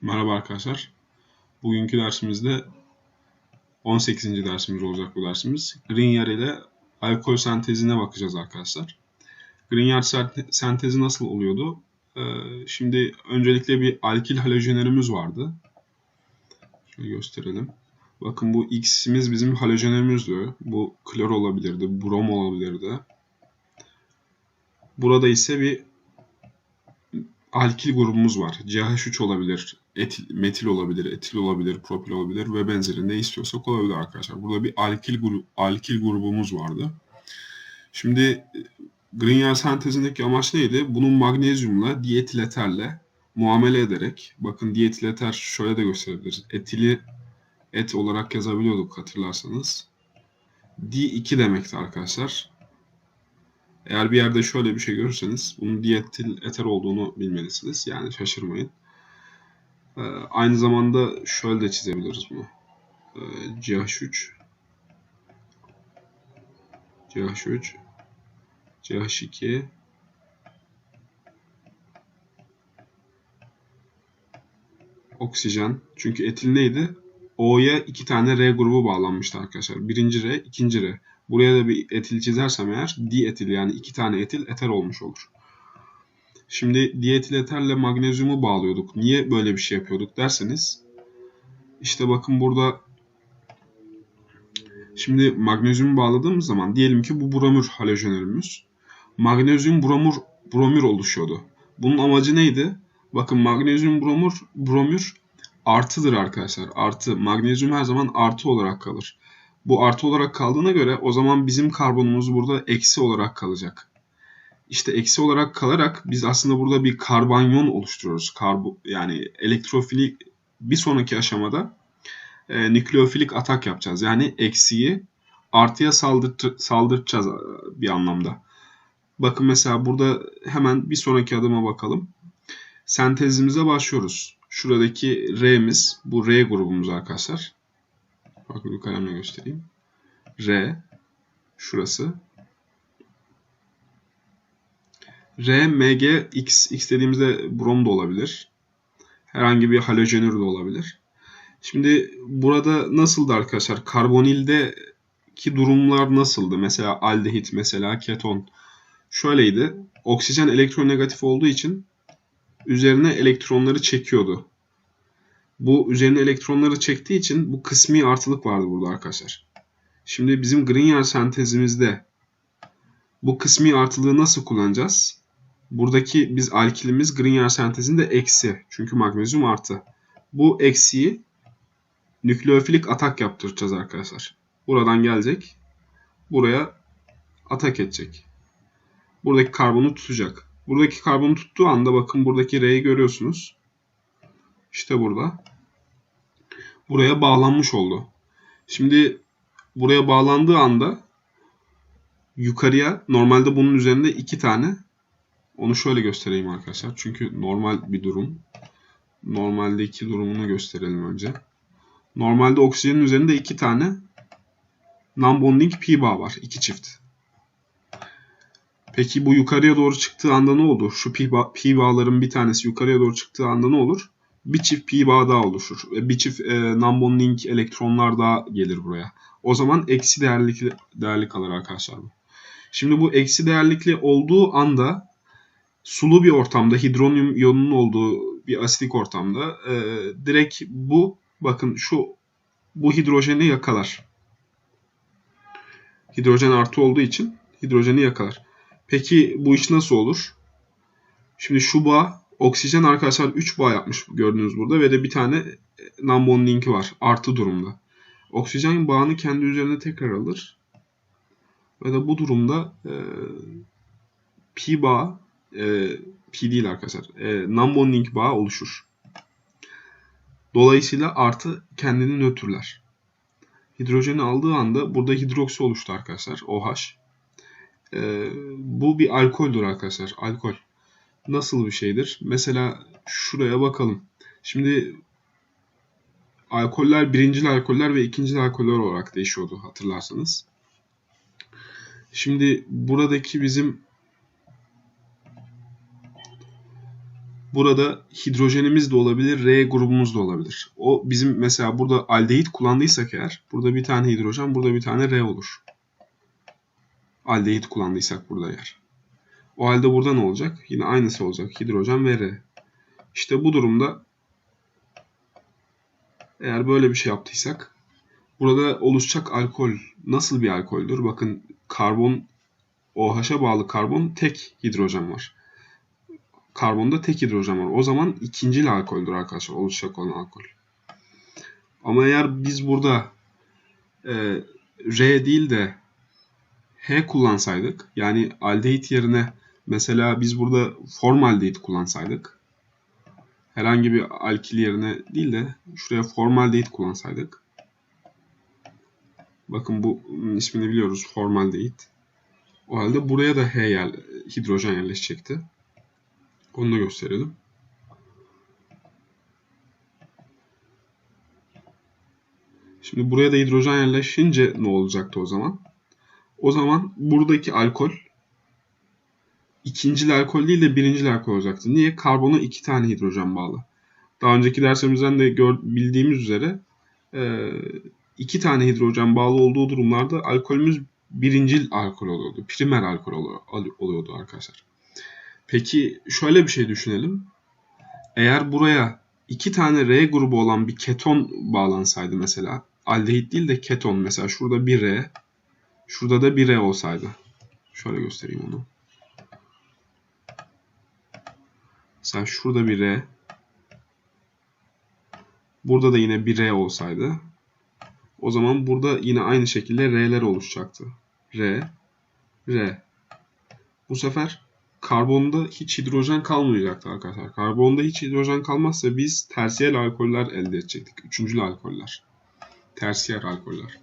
Merhaba arkadaşlar. Bugünkü dersimizde 18. dersimiz olacak bu dersimiz. Grignard ile alkol sentezine bakacağız arkadaşlar. Grignard sente- sentezi nasıl oluyordu? Ee, şimdi öncelikle bir alkil halojenlerimiz vardı. Şöyle gösterelim. Bakın bu X'imiz bizim halojenlerimizdi. Bu klor olabilirdi, brom olabilirdi. Burada ise bir alkil grubumuz var. CH3 olabilir, etil, metil olabilir, etil olabilir, propil olabilir ve benzeri ne istiyorsak olabilir arkadaşlar. Burada bir alkil, grup, alkil grubumuz vardı. Şimdi e, Grignard sentezindeki amaç neydi? Bunun magnezyumla dietil eterle muamele ederek, bakın dietil eter şöyle de gösterebiliriz. Etili et olarak yazabiliyorduk hatırlarsanız. D2 demekti arkadaşlar. Eğer bir yerde şöyle bir şey görürseniz bunun dietil eter olduğunu bilmelisiniz. Yani şaşırmayın. Ee, aynı zamanda şöyle de çizebiliriz bunu. Ee, CH3 CH3 CH2 oksijen. Çünkü etil neydi? O'ya iki tane R grubu bağlanmıştı arkadaşlar. Birinci R, ikinci R. Buraya da bir etil çizersem eğer dietil yani iki tane etil eter olmuş olur. Şimdi dietil eterle magnezyumu bağlıyorduk. Niye böyle bir şey yapıyorduk derseniz işte bakın burada şimdi magnezyumu bağladığımız zaman diyelim ki bu bromür halojenörümüz. Magnezyum bromür bromür oluşuyordu. Bunun amacı neydi? Bakın magnezyum bromür bromür artıdır arkadaşlar. Artı magnezyum her zaman artı olarak kalır. Bu artı olarak kaldığına göre o zaman bizim karbonumuz burada eksi olarak kalacak. İşte eksi olarak kalarak biz aslında burada bir karbanyon oluşturuyoruz. Karbo, yani elektrofilik bir sonraki aşamada e, nükleofilik atak yapacağız. Yani eksiyi artıya saldırt saldırtacağız e, bir anlamda. Bakın mesela burada hemen bir sonraki adıma bakalım. Sentezimize başlıyoruz. Şuradaki R'miz, bu R grubumuz arkadaşlar. Bakın bir kalemle göstereyim. R, şurası. R, Mg, X. X dediğimizde brom da olabilir. Herhangi bir halojenür de olabilir. Şimdi burada nasıldı arkadaşlar? Karbonildeki durumlar nasıldı? Mesela aldehit, mesela keton. Şöyleydi. Oksijen elektronegatif olduğu için üzerine elektronları çekiyordu. Bu üzerine elektronları çektiği için bu kısmi artılık vardı burada arkadaşlar. Şimdi bizim Grignard sentezimizde bu kısmi artılığı nasıl kullanacağız? Buradaki biz alkilimiz Grignard sentezinde eksi. Çünkü magnezyum artı. Bu eksiyi nükleofilik atak yaptıracağız arkadaşlar. Buradan gelecek. Buraya atak edecek. Buradaki karbonu tutacak. Buradaki karbonu tuttuğu anda bakın buradaki R'yi görüyorsunuz. İşte burada. Buraya bağlanmış oldu. Şimdi buraya bağlandığı anda yukarıya normalde bunun üzerinde iki tane onu şöyle göstereyim arkadaşlar. Çünkü normal bir durum. Normaldeki durumunu gösterelim önce. Normalde oksijenin üzerinde iki tane non-bonding pi bağ var. iki çift. Peki bu yukarıya doğru çıktığı anda ne olur? Şu pi, bağ, pi bağların bir tanesi yukarıya doğru çıktığı anda ne olur? Bir çift pi bağ daha oluşur. Bir çift e, non-bonding elektronlar daha gelir buraya. O zaman eksi değerlikli, değerli kalır arkadaşlar bu. Şimdi bu eksi değerlikli olduğu anda sulu bir ortamda hidronyum iyonunun olduğu bir asidik ortamda e, direkt bu bakın şu bu hidrojeni yakalar. Hidrojen artı olduğu için hidrojeni yakalar. Peki bu iş nasıl olur? Şimdi şu bağ oksijen arkadaşlar 3 bağ yapmış gördüğünüz burada ve de bir tane non-bonding'i var artı durumda. Oksijen bağını kendi üzerine tekrar alır. Ve de bu durumda e, pi bağ e, pi değil arkadaşlar. E, non-bonding bağ oluşur. Dolayısıyla artı kendini nötrler. Hidrojeni aldığı anda burada hidroksi oluştu arkadaşlar. OH. E, bu bir alkoldür arkadaşlar. Alkol. Nasıl bir şeydir? Mesela şuraya bakalım. Şimdi alkoller birincil alkoller ve ikincil alkoller olarak değişiyordu hatırlarsanız. Şimdi buradaki bizim Burada hidrojenimiz de olabilir, R grubumuz da olabilir. O bizim mesela burada aldehit kullandıysak eğer burada bir tane hidrojen, burada bir tane R olur. Aldehit kullandıysak burada eğer. O halde burada ne olacak? Yine aynısı olacak. Hidrojen ve R. İşte bu durumda eğer böyle bir şey yaptıysak burada oluşacak alkol nasıl bir alkoldür? Bakın karbon OH'a bağlı karbon tek hidrojen var. Karbonda tek hidrojen var. O zaman ikinci alkoldür arkadaşlar oluşacak olan alkol. Ama eğer biz burada e, R değil de H kullansaydık yani aldehit yerine mesela biz burada formaldehit kullansaydık herhangi bir alkil yerine değil de şuraya formaldehit kullansaydık bakın bu ismini biliyoruz formaldehit o halde buraya da H yer, hidrojen yerleşecekti. Onu da gösterelim. Şimdi buraya da hidrojen yerleşince ne olacaktı o zaman? O zaman buradaki alkol ikinci alkol değil de birinci alkol olacaktı. Niye? Karbona iki tane hidrojen bağlı. Daha önceki dersimizden de gör, bildiğimiz üzere e, iki tane hidrojen bağlı olduğu durumlarda alkolümüz birincil alkol oluyordu. Primer alkol oluyordu arkadaşlar. Peki şöyle bir şey düşünelim. Eğer buraya iki tane R grubu olan bir keton bağlansaydı mesela aldehit değil de keton mesela şurada bir R şurada da bir R olsaydı. Şöyle göstereyim onu. Mesela şurada bir R burada da yine bir R olsaydı o zaman burada yine aynı şekilde R'ler oluşacaktı. R, R. Bu sefer karbonda hiç hidrojen kalmayacaktı arkadaşlar. Karbonda hiç hidrojen kalmazsa biz tersiyer alkoller elde edecektik. Üçüncül alkoller. Tersiyer alkoller.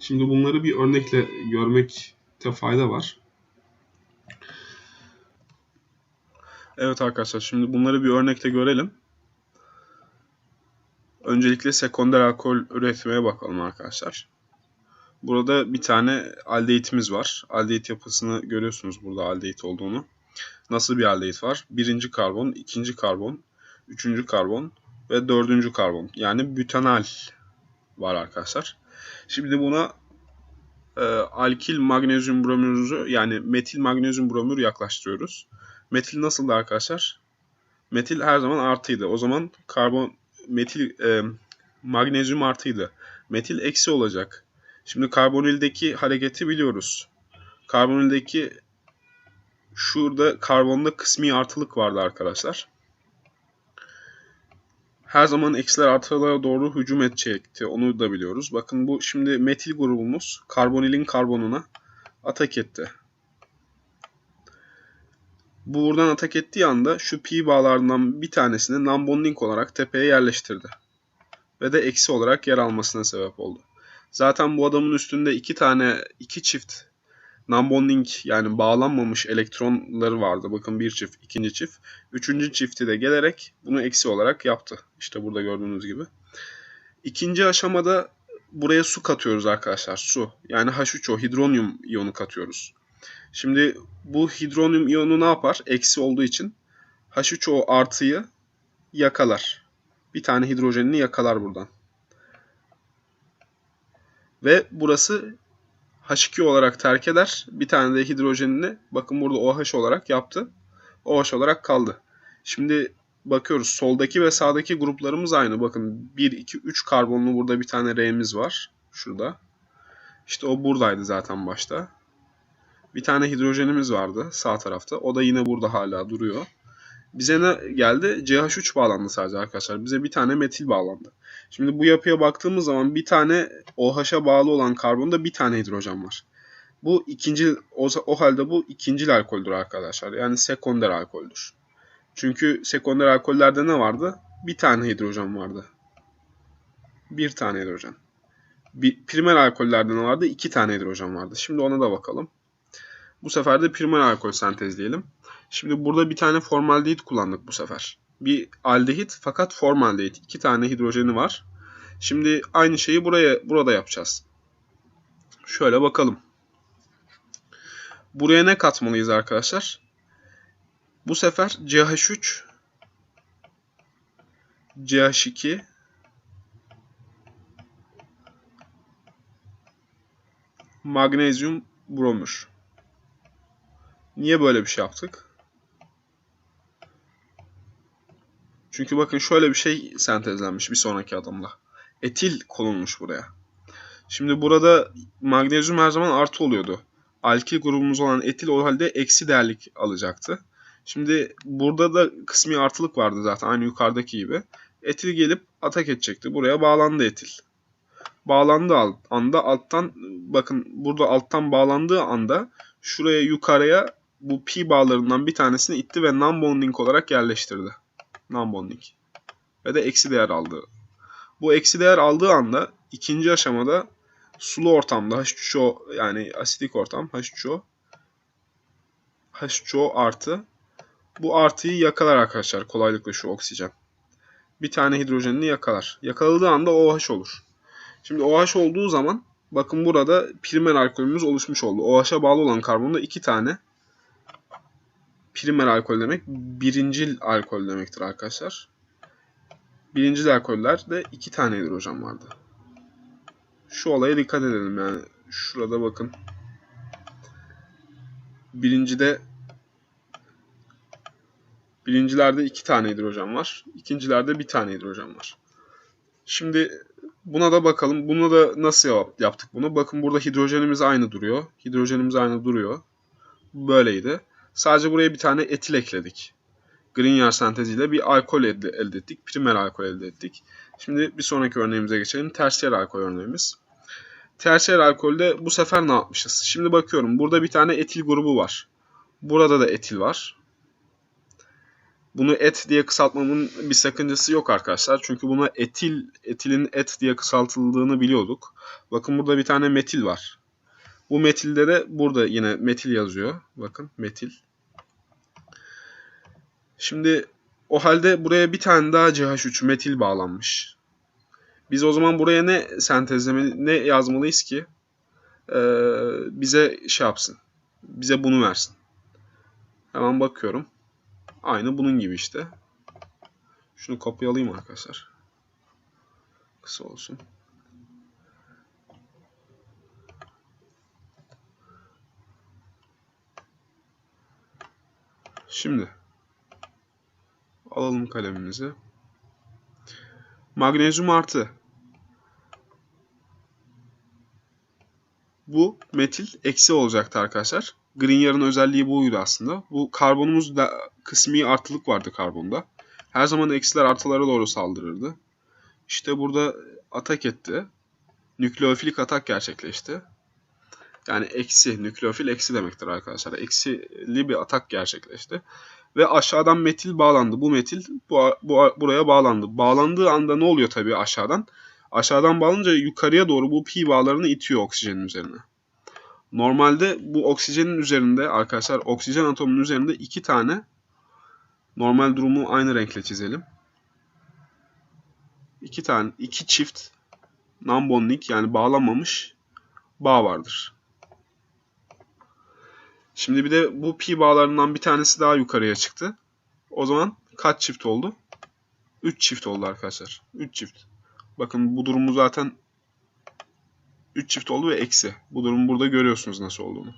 Şimdi bunları bir örnekle görmekte fayda var. Evet arkadaşlar şimdi bunları bir örnekte görelim. Öncelikle sekonder alkol üretmeye bakalım arkadaşlar. Burada bir tane aldehitimiz var. Aldehit yapısını görüyorsunuz burada aldehit olduğunu. Nasıl bir aldehit var? Birinci karbon, ikinci karbon, üçüncü karbon ve dördüncü karbon. Yani butanal var arkadaşlar. Şimdi buna e, alkil magnezyum bromürü yani metil magnezyum bromür yaklaştırıyoruz. Metil nasıldı arkadaşlar? Metil her zaman artıydı. O zaman karbon metil e, magnezyum artıydı. Metil eksi olacak. Şimdi karbonildeki hareketi biliyoruz. Karbonildeki şurada karbonda kısmi artılık vardı arkadaşlar. Her zaman eksiler artılara doğru hücum edecekti. Onu da biliyoruz. Bakın bu şimdi metil grubumuz karbonilin karbonuna atak etti. Bu buradan atak ettiği anda şu pi bağlarından bir tanesini non-bonding olarak tepeye yerleştirdi. Ve de eksi olarak yer almasına sebep oldu. Zaten bu adamın üstünde iki tane, iki çift non-bonding yani bağlanmamış elektronları vardı. Bakın bir çift, ikinci çift. Üçüncü çifti de gelerek bunu eksi olarak yaptı. İşte burada gördüğünüz gibi. İkinci aşamada buraya su katıyoruz arkadaşlar. Su. Yani H3O hidronyum iyonu katıyoruz. Şimdi bu hidronyum iyonu ne yapar? Eksi olduğu için H3O artıyı yakalar. Bir tane hidrojenini yakalar buradan. Ve burası H2 olarak terk eder. Bir tane de hidrojenini bakın burada OH olarak yaptı. OH olarak kaldı. Şimdi bakıyoruz soldaki ve sağdaki gruplarımız aynı. Bakın 1, 2, 3 karbonlu burada bir tane R'miz var. Şurada. İşte o buradaydı zaten başta. Bir tane hidrojenimiz vardı sağ tarafta. O da yine burada hala duruyor. Bize ne geldi? CH3 bağlandı sadece arkadaşlar. Bize bir tane metil bağlandı. Şimdi bu yapıya baktığımız zaman bir tane OH'a bağlı olan karbonda bir tane hidrojen var. Bu ikinci o, o halde bu ikinci alkoldür arkadaşlar. Yani sekonder alkoldür. Çünkü sekonder alkollerde ne vardı? Bir tane hidrojen vardı. Bir tane hidrojen. Bir, primer alkollerde ne vardı? İki tane hidrojen vardı. Şimdi ona da bakalım. Bu sefer de primer alkol sentezleyelim. Şimdi burada bir tane formaldehit kullandık bu sefer. Bir aldehit fakat formaldehit. İki tane hidrojeni var. Şimdi aynı şeyi buraya burada yapacağız. Şöyle bakalım. Buraya ne katmalıyız arkadaşlar? Bu sefer CH3 CH2 magnezyum bromür. Niye böyle bir şey yaptık? Çünkü bakın şöyle bir şey sentezlenmiş bir sonraki adımda. Etil konulmuş buraya. Şimdi burada magnezyum her zaman artı oluyordu. Alkil grubumuz olan etil o halde eksi değerlik alacaktı. Şimdi burada da kısmi artılık vardı zaten aynı yukarıdaki gibi. Etil gelip atak edecekti. Buraya bağlandı etil. Bağlandığı anda alttan bakın burada alttan bağlandığı anda şuraya yukarıya bu pi bağlarından bir tanesini itti ve non-bonding olarak yerleştirdi. Non-bonding. Ve de eksi değer aldı. Bu eksi değer aldığı anda ikinci aşamada sulu ortamda H3O yani asidik ortam H3O H3O artı bu artıyı yakalar arkadaşlar kolaylıkla şu oksijen. Bir tane hidrojenini yakalar. Yakaladığı anda OH olur. Şimdi OH olduğu zaman bakın burada primer alkolümüz oluşmuş oldu. OH'a bağlı olan karbonda iki tane primer alkol demek birincil alkol demektir arkadaşlar. Birincil alkollerde iki tane hidrojen vardı. Şu olaya dikkat edelim yani. Şurada bakın. Birincide birincilerde iki tane hidrojen var. İkincilerde bir tane hidrojen var. Şimdi buna da bakalım. Buna da nasıl yaptık bunu? Bakın burada hidrojenimiz aynı duruyor. Hidrojenimiz aynı duruyor. Böyleydi. Sadece buraya bir tane etil ekledik. Grignard senteziyle bir alkol elde, elde ettik. Primer alkol elde ettik. Şimdi bir sonraki örneğimize geçelim. Tersiyer alkol örneğimiz. Tersiyer alkolde bu sefer ne yapmışız? Şimdi bakıyorum. Burada bir tane etil grubu var. Burada da etil var. Bunu et diye kısaltmamın bir sakıncası yok arkadaşlar. Çünkü buna etil, etilin et diye kısaltıldığını biliyorduk. Bakın burada bir tane metil var. Bu metilde de burada yine metil yazıyor. Bakın metil. Şimdi o halde buraya bir tane daha CH3 metil bağlanmış. Biz o zaman buraya ne sentezleme ne yazmalıyız ki ee, bize şey yapsın. Bize bunu versin. Hemen bakıyorum. Aynı bunun gibi işte. Şunu kopyalayayım arkadaşlar. Kısa olsun. Şimdi alalım kalemimizi. Magnezyum artı. Bu metil eksi olacaktı arkadaşlar. Grignard'ın özelliği buydu aslında. Bu karbonumuz da kısmi artılık vardı karbonda. Her zaman eksiler artılara doğru saldırırdı. İşte burada atak etti. Nükleofilik atak gerçekleşti. Yani eksi, nükleofil eksi demektir arkadaşlar. Eksili bir atak gerçekleşti. Ve aşağıdan metil bağlandı. Bu metil bu, bu, buraya bağlandı. Bağlandığı anda ne oluyor tabii aşağıdan? Aşağıdan bağlanınca yukarıya doğru bu pi bağlarını itiyor oksijenin üzerine. Normalde bu oksijenin üzerinde arkadaşlar oksijen atomunun üzerinde iki tane normal durumu aynı renkle çizelim. İki tane, iki çift non-bonding yani bağlanmamış bağ vardır. Şimdi bir de bu pi bağlarından bir tanesi daha yukarıya çıktı. O zaman kaç çift oldu? 3 çift oldu arkadaşlar. 3 çift. Bakın bu durumu zaten 3 çift oldu ve eksi. Bu durumu burada görüyorsunuz nasıl olduğunu.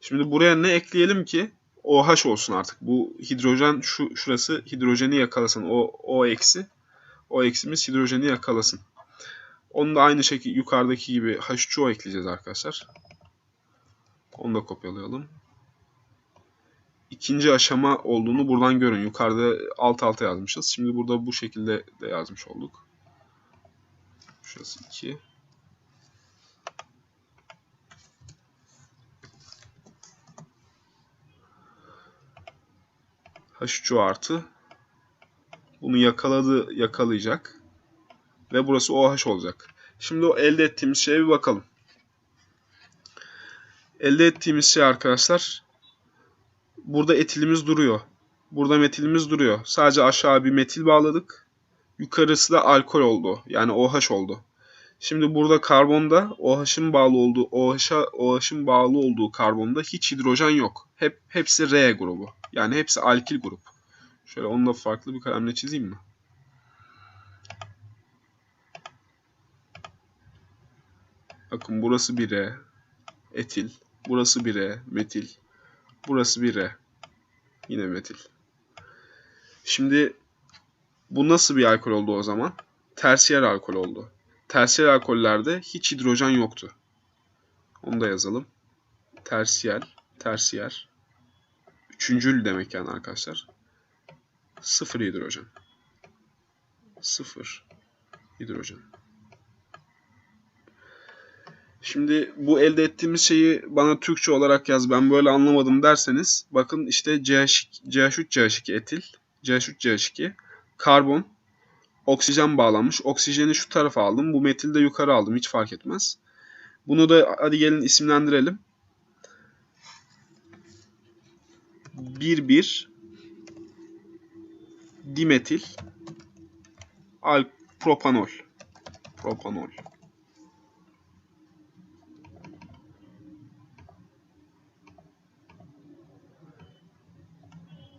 Şimdi buraya ne ekleyelim ki OH olsun artık. Bu hidrojen şu şurası hidrojeni yakalasın. O O eksi. O eksimiz hidrojeni yakalasın. Onu da aynı şekilde yukarıdaki gibi H2O ekleyeceğiz arkadaşlar. Onu da kopyalayalım ikinci aşama olduğunu buradan görün. Yukarıda alt alta yazmışız. Şimdi burada bu şekilde de yazmış olduk. Şurası 2. H3O artı. Bunu yakaladı, yakalayacak. Ve burası OH olacak. Şimdi o elde ettiğimiz şeye bir bakalım. Elde ettiğimiz şey arkadaşlar Burada etilimiz duruyor. Burada metilimiz duruyor. Sadece aşağı bir metil bağladık. Yukarısı da alkol oldu. Yani OH oldu. Şimdi burada karbonda OH'ın bağlı olduğu OH'a OH'ın bağlı olduğu karbonda hiç hidrojen yok. Hep hepsi R grubu. Yani hepsi alkil grup. Şöyle onu da farklı bir kalemle çizeyim mi? Bakın burası 1E etil, burası 1E metil, Burası 1E yine metil. Şimdi bu nasıl bir alkol oldu o zaman? Tersiyer alkol oldu. Tersiyer alkollerde hiç hidrojen yoktu. Onu da yazalım. Tersiyer, tersiyer. Üçüncül demek yani arkadaşlar. Sıfır hidrojen. Sıfır hidrojen. Şimdi bu elde ettiğimiz şeyi bana Türkçe olarak yaz ben böyle anlamadım derseniz bakın işte CH, CH3 CH2 etil, CH3 CH2 karbon, oksijen bağlanmış. Oksijeni şu tarafa aldım. Bu metili de yukarı aldım. Hiç fark etmez. Bunu da hadi gelin isimlendirelim. 1-1 dimetil al propanol. Propanol.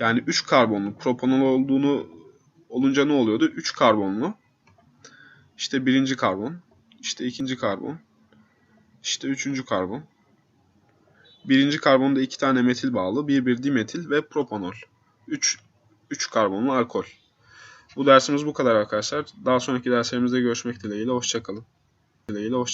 Yani 3 karbonlu propanol olduğunu olunca ne oluyordu? 3 karbonlu. İşte birinci karbon. işte ikinci karbon. işte üçüncü karbon. Birinci karbonda iki tane metil bağlı. Bir bir dimetil ve propanol. 3 3 karbonlu alkol. Bu dersimiz bu kadar arkadaşlar. Daha sonraki derslerimizde görüşmek dileğiyle. Hoşçakalın. Dileğiyle hoşçakalın.